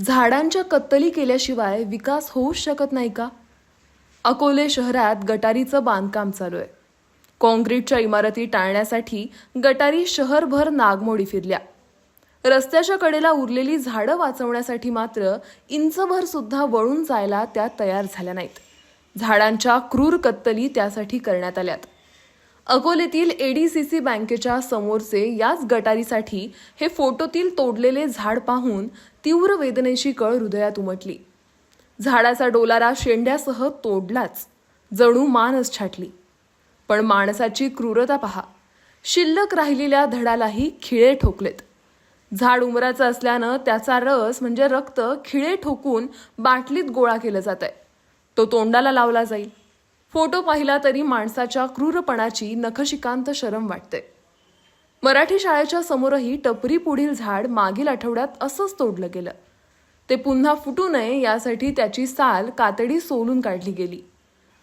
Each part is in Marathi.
झाडांच्या कत्तली केल्याशिवाय विकास होऊच शकत नाही का? अकोले शहरात गटारीचं बांधकाम चालू आहे. काँक्रीटच्या इमारती टाळण्यासाठी गटारी शहरभर नागमोडी फिरल्या. रस्त्याच्या कडेला उरलेली झाडं वाचवण्यासाठी मात्र इंचभर सुद्धा वळून जायला त्या तयार झाल्या नाहीत. झाडांच्या क्रूर कत्तली त्यासाठी करण्यात आल्यात. अकोलेतील एडीसीसी बँकेच्या समोरचे याच गटारीसाठी हे फोटोतील तोडलेले झाड पाहून तीव्र वेदनेची कळ हृदयात उमटली. झाडाचा डोलारा शेंड्यासह तोडलाच. जणू मानच छाटली. पण माणसाची क्रूरता पहा. शिल्लक राहिलेल्या धडालाही खिळे ठोकलेत. झाड उमराचं असल्यानं त्याचा रस म्हणजे रक्त खिळे ठोकून बाटलीत गोळा केलं जात आहे तो तोंडाला लावला जाईल. फोटो पाहिला तरी माणसाच्या क्रूरपणाची नखशिकांत शरम वाटते. मराठी शाळेच्या समोरही टपरी पुढील झाड मागील आठवड्यात असंच तोडलं गेलं. ते पुन्हा फुटू नये यासाठी त्याची साल कातडी सोलून काढली गेली.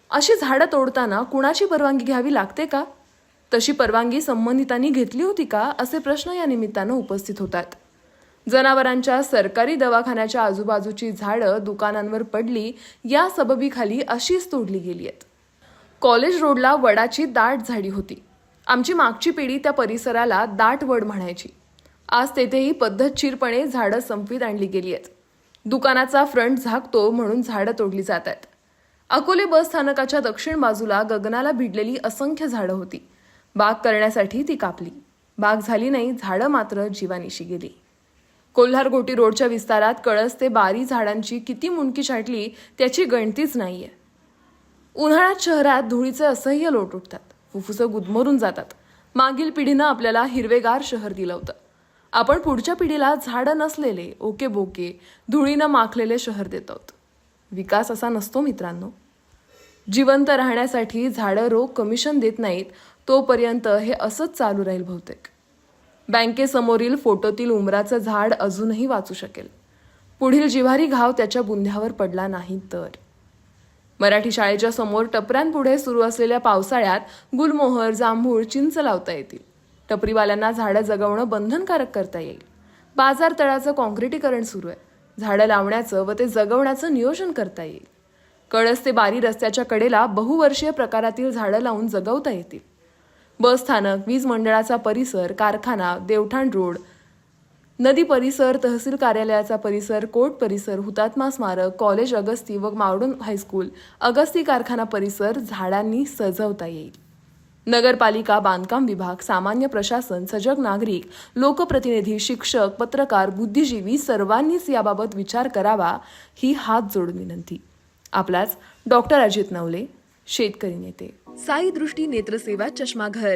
अशी झाडं तोडताना कुणाची परवानगी घ्यावी लागते का? तशी परवानगी संबंधितांनी घेतली होती का? असे प्रश्न या निमित्तानं उपस्थित होतात. जनावरांच्या सरकारी दवाखान्याच्या आजूबाजूची झाडं दुकानांवर पडली या सबबीखाली अशीच तोडली गेली आहेत. कॉलेज रोडला वडाची दाट झाडी होती. आमची मागची पिढी त्या परिसराला दाट वड म्हणायची. आज तेथेही पद्धतशीरपणे झाडं संपवीत आणली गेली आहेत. दुकानाचा फ्रंट झाकतो म्हणून झाडं तोडली जात आहेत. अकोले बस स्थानकाच्या दक्षिण बाजूला गगनाला भिडलेली असंख्य झाडं होती. बाग करण्यासाठी ती कापली. बाग झाली नाही झाडं मात्र जीवानिशी गेली. कोल्हारगोटी रोडच्या विस्तारात कळस ते बारी झाडांची किती मुंडकी छाटली त्याची गणतीच नाहीये. उन्हाळ्यात शहरात धुळीचे असह्य लोट उठतात. फुफ्फुसं गुदमरून जातात. मागील पिढीनं आपल्याला हिरवेगार शहर दिलं होतं. आपण पुढच्या पिढीला झाडं नसलेले ओके बोके धुळीनं माखलेले शहर देत आहोत. विकास असा नसतो मित्रांनो. जिवंत राहण्यासाठी झाडं रोग कमिशन देत नाहीत तोपर्यंत हे असंच चालू राहील बहुतेक. बँकेसमोरील फोटोतील उमराचं झाड अजूनही वाचू शकेल. पुढील जिव्हारी घाव त्याच्या बुंध्यावर पडला नाही तर. मराठी शाळेच्या समोर टपऱ्यांपुढे सुरू असलेल्या पावसाळ्यात गुलमोहर जांभूळ चिंच लावता येतील. टपरीवाल्यांना झाडं जगवणं बंधनकारक करता येईल. बाजार तळाचं काँक्रिटीकरण सुरू आहे. झाडं लावण्याचं व ते जगवण्याचं नियोजन करता येईल. कळस ते बारी रस्त्याच्या कडेला बहुवर्षीय प्रकारातील झाडं लावून जगवता येतील. बस स्थानक वीज मंडळाचा परिसर कारखाना देवठाण रोड नदी परिसर तहसील कार्यालयाचा परिसर कोर्ट परिसर हुतात्मा स्मारक कॉलेज अगस्ती व मावडून हायस्कूल. अगस्ती कारखाना परिसर झाडांनी सजवता येईल. नगरपालिका बांधकाम विभाग सामान्य प्रशासन सजग नागरिक लोकप्रतिनिधी शिक्षक पत्रकार बुद्धिजीवी सर्वांनीच याबाबत विचार करावा ही हात जोडून विनंती. आपलाच डॉक्टर अजित नवले शेतकरी नेते. साई दृष्टी नेत्रसेवा चष्माघर.